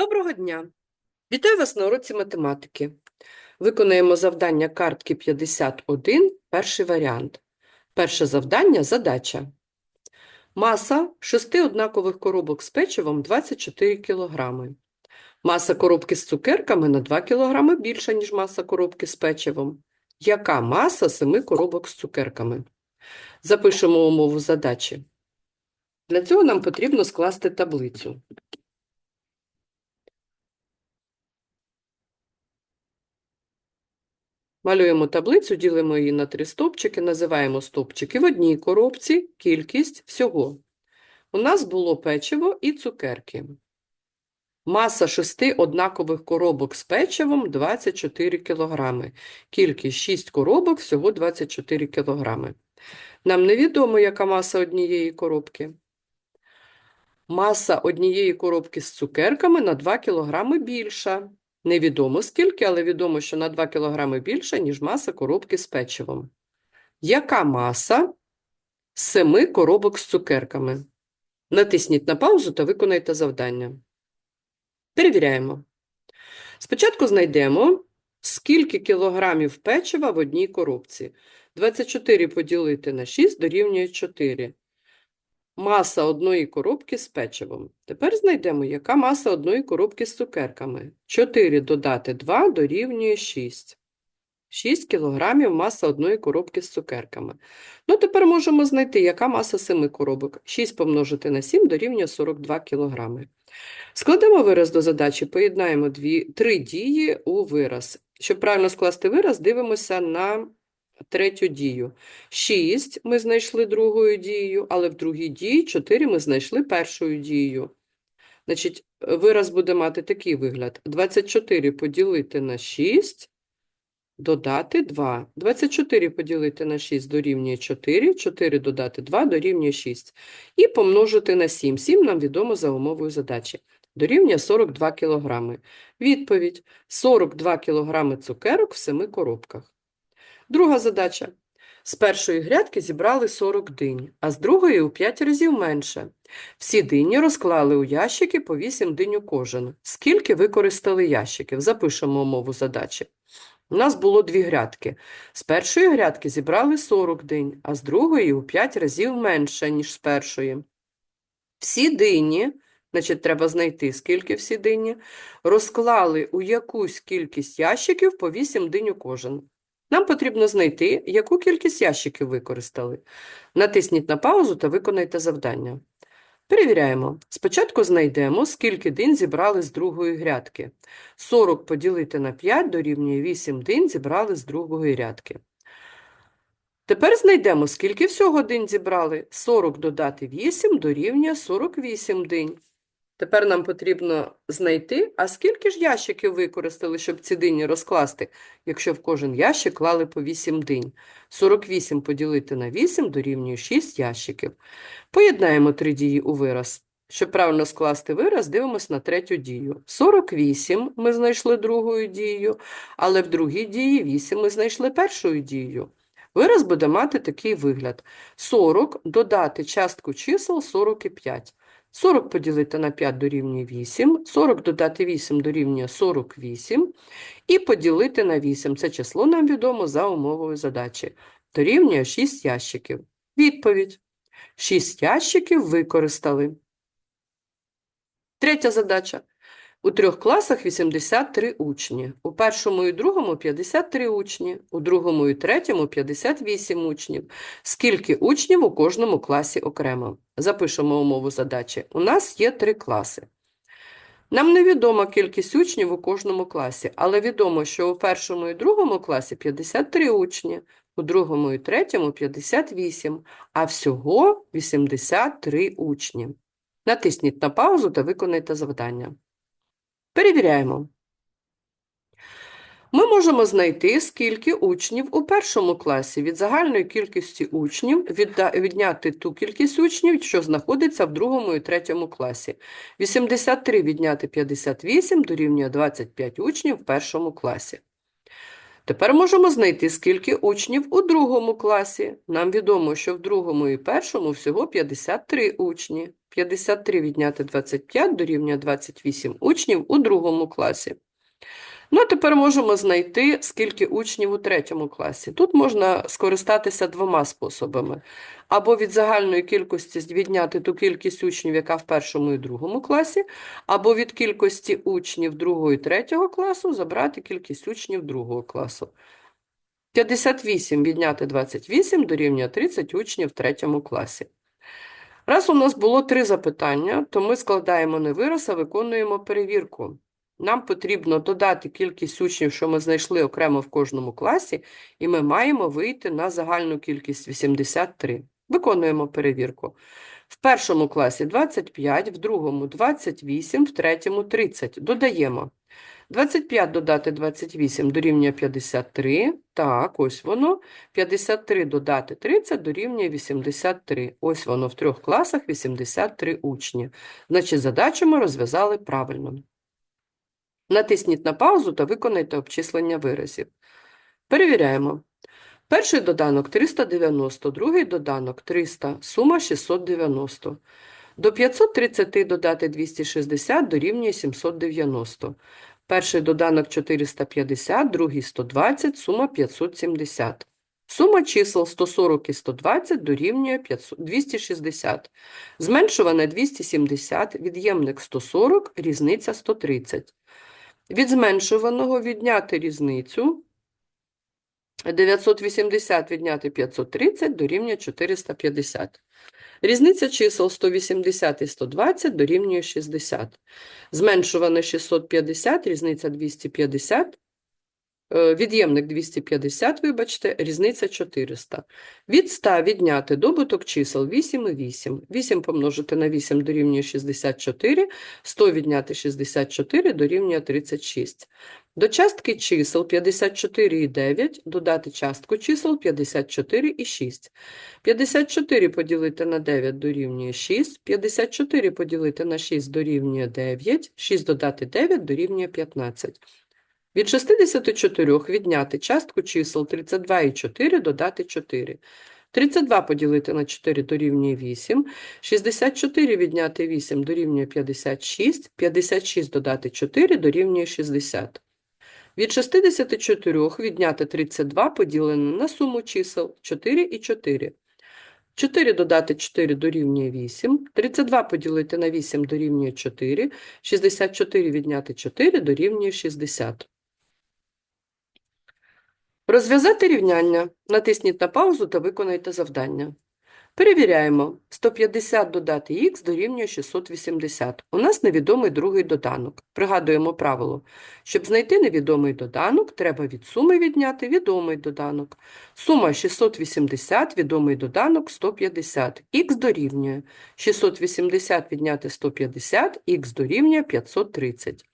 Доброго дня! Вітаю вас на уроці математики. Виконаємо завдання картки 51, перший варіант. Перше завдання – задача. Маса шести однакових коробок з печивом 24 кг. Маса коробки з цукерками на 2 кг більша, ніж маса коробки з печивом. Яка маса семи коробок з цукерками? Запишемо умову задачі. Для цього нам потрібно скласти таблицю. Малюємо таблицю, ділимо її на три стовпчики, називаємо стовпчики в одній коробці, кількість всього. У нас було печиво і цукерки. Маса шести однакових коробок з печивом 24 кг. Кількість 6 коробок, всього 24 кг. Нам невідомо, яка маса однієї коробки. Маса однієї коробки з цукерками на 2 кг більша. Невідомо скільки, але відомо, що на 2 кг більше, ніж маса коробки з печивом. Яка маса семи коробок з цукерками? Натисніть на паузу та виконайте завдання. Перевіряємо. Спочатку знайдемо, скільки кілограмів печива в одній коробці. 24 поділити на 6 дорівнює 4. Маса одної коробки з печивом. Тепер знайдемо, яка маса одної коробки з цукерками. 4 додати 2 дорівнює 6. 6 кілограмів маса одної коробки з цукерками. Ну, тепер можемо знайти, яка маса 7 коробок. 6 помножити на 7 дорівнює 42 кілограми. Складемо вираз до задачі, поєднаємо дві, три дії у вираз. Щоб правильно скласти вираз, дивимося на третю дію. 6 ми знайшли другою дією, але в другій дії 4 ми знайшли першою дією. Значить, вираз буде мати такий вигляд. 24 поділити на 6, додати 2. 24 поділити на 6 дорівнює 4, 4 додати 2 дорівнює 6. І помножити на 7. 7 нам відомо за умовою задачі. Дорівнює 42 кг. Відповідь: 42 кг цукерок в 7 коробках. Друга задача. З першої грядки зібрали 40 динь, а з другої у 5 разів менше. Всі дині розклали у ящики по 8 динь у кожен. Скільки використали ящиків? Запишемо умову задачі. У нас було дві грядки. З першої грядки зібрали 40 динь, а з другої у 5 разів менше, ніж з першої. Всі дині, значить, треба знайти, скільки всі дині, розклали у якусь кількість ящиків по 8 динь у кожен. Нам потрібно знайти, яку кількість ящиків використали. Натисніть на паузу та виконайте завдання. Перевіряємо. Спочатку знайдемо, скільки динь зібрали з другої грядки. 40 поділити на 5 дорівнює 8 динь зібрали з другої грядки. Тепер знайдемо, скільки всього динь зібрали. 40 додати 8 дорівнює 48 динь. Тепер нам потрібно знайти, а скільки ж ящиків використали, щоб ці дині розкласти, якщо в кожен ящик клали по 8 динь. 48 поділити на 8 дорівнює 6 ящиків. Поєднаємо три дії у вираз. Щоб правильно скласти вираз, дивимося на третю дію. 48 ми знайшли другою дією, але в другій дії 8 ми знайшли першою дією. Вираз буде мати такий вигляд. 40 додати частку чисел 45. 40 поділити на 5 дорівнює 8, 40 додати 8 дорівнює 48, і поділити на 8. Це число нам відомо за умовою задачі. Дорівнює 6 ящиків. Відповідь. 6 ящиків використали. Третя задача. У трьох класах 83 учні. У першому і другому 53 учні, у другому і третьому 58 учнів. Скільки учнів у кожному класі окремо? Запишемо умову задачі. У нас є три класи. Нам невідома кількість учнів у кожному класі, але відомо, що у першому і другому класі 53 учні, у другому і третьому 58, а всього 83 учні. Натисніть на паузу та виконайте завдання. Перевіряємо. Ми можемо знайти, скільки учнів у першому класі. Від загальної кількості учнів відняти ту кількість учнів, що знаходиться в другому і третьому класі. 83 відняти 58 дорівнює 25 учнів в першому класі. Тепер можемо знайти, скільки учнів у другому класі. Нам відомо, що в другому і першому всього 53 учні. 53 відняти 25 дорівнює 28 учнів у другому класі. Ну, а тепер можемо знайти, скільки учнів у третьому класі. Тут можна скористатися двома способами. Або від загальної кількості відняти ту кількість учнів, яка в першому і другому класі, або від кількості учнів другого і третього класу забрати кількість учнів другого класу. 58 відняти 28 дорівнює 30 учнів в третьому класі. Раз у нас було три запитання, то ми складаємо невираз, а виконуємо перевірку. Нам потрібно додати кількість учнів, що ми знайшли окремо в кожному класі, і ми маємо вийти на загальну кількість 83. Виконуємо перевірку. В першому класі 25, в другому 28, в третьому 30. Додаємо. 25 додати 28 дорівнює 53. Так, ось воно. 53 додати 30 дорівнює 83. Ось воно в трьох класах 83 учні. Значить, задачу ми розв'язали правильно. Натисніть на паузу та виконайте обчислення виразів. Перевіряємо. Перший доданок 390, другий доданок 300, сума 690. До 530 додати 260 дорівнює 790. Перший доданок 450, другий 120, сума 570. Сума чисел 140 і 120 дорівнює 500 260. Зменшуване 270, від'ємник 140, різниця 130. Від зменшуваного відняти різницю 980 відняти 530 дорівнює 450. Різниця чисел 180 і 120 дорівнює 60. Зменшуване 650, різниця 250. Е, Від'ємник 250, вибачте, різниця 400. Від 100 відняти добуток чисел 8 і 8. 8 помножити на 8 дорівнює 64, 100 відняти 64 дорівнює 36. До частки чисел 54 і 9 додати частку чисел 54 і 6. 54 поділити на 9 дорівнює 6, 54 поділити на 6 дорівнює 9, 6 додати 9 дорівнює 15. Від 64 відняти частку чисел 32 і 4 додати 4. 32 поділити на 4 дорівнює 8, 64 відняти 8 дорівнює 56, 56 додати 4 дорівнює 60. Від 64 відняти 32 поділене на суму чисел 4 і 4. 4 додати 4 дорівнює 8, 32 поділити на 8 дорівнює 4, 64 відняти 4 дорівнює 60. Розв'язати рівняння. Натисніть на паузу та виконайте завдання. Перевіряємо. 150 додати х дорівнює 680. У нас невідомий другий доданок. Пригадуємо правило. Щоб знайти невідомий доданок, треба від суми відняти відомий доданок. Сума 680, відомий доданок 150. Х дорівнює 680 відняти 150, х дорівнює 530.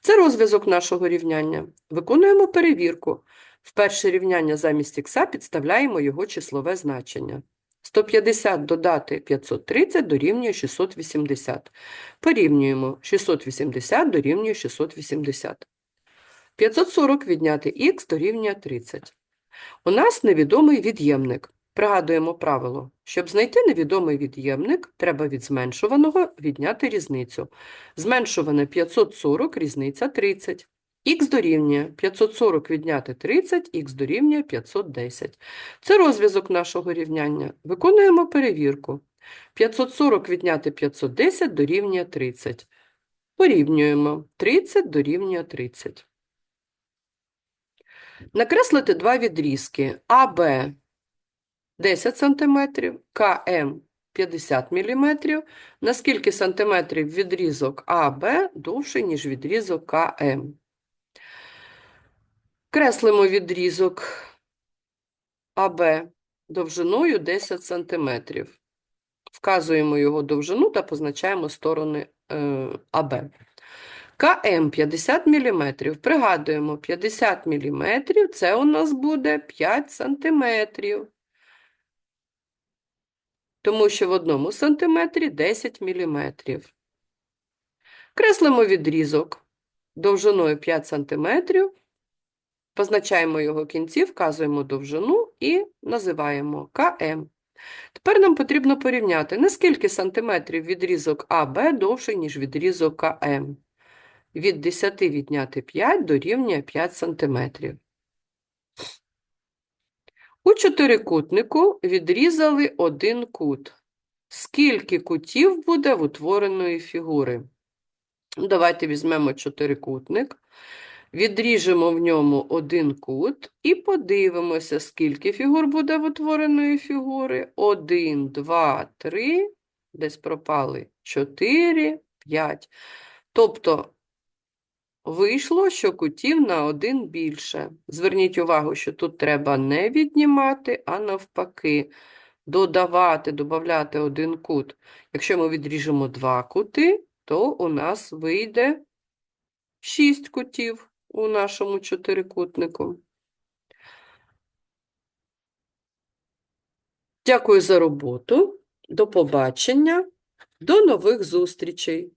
Це розв'язок нашого рівняння. Виконуємо перевірку. В перше рівняння замість х підставляємо його числове значення. 150 додати 530 дорівнює 680. Порівнюємо 680 дорівнює 680. 540 відняти х дорівнює 30. У нас невідомий від'ємник. Пригадуємо правило. Щоб знайти невідомий від'ємник, треба від зменшуваного відняти різницю. Зменшуване 540, різниця 30. Х дорівнює 540 відняти 30, х дорівнює 510. Це розв'язок нашого рівняння. Виконуємо перевірку. 540 відняти 510 дорівнює 30. Порівнюємо. 30 дорівнює 30. Накреслити два відрізки АБ 10 см, КМ 50 мм. На скільки сантиметрів відрізок АБ довший, ніж відрізок КМ? Креслимо відрізок АБ довжиною 10 см. Вказуємо його довжину та позначаємо сторони е, АБ. КМ 50 мм. Пригадуємо, 50 мм – це у нас буде 5 см. Тому що в одному сантиметрі 10 мм. Креслимо відрізок довжиною 5 см Позначаємо його кінці, вказуємо довжину і називаємо КМ. Тепер нам потрібно порівняти, наскільки сантиметрів відрізок АБ довший, ніж відрізок КМ. Від 10 відняти 5 дорівнює 5 сантиметрів. У чотирикутнику відрізали один кут. Скільки кутів буде в утвореної фігури? Давайте візьмемо чотирикутник, відріжемо в ньому один кут і подивимося, скільки фігур буде в утвореної фігури. Один, два, три, десь пропали 4, 5. Тобто вийшло, що кутів на один більше. Зверніть увагу, що тут треба не віднімати, а навпаки, додавати, додавати один кут. Якщо ми відріжемо два кути, то у нас вийде 6 кутів у нашому чотирикутнику. Дякую за роботу. До побачення. До нових зустрічей.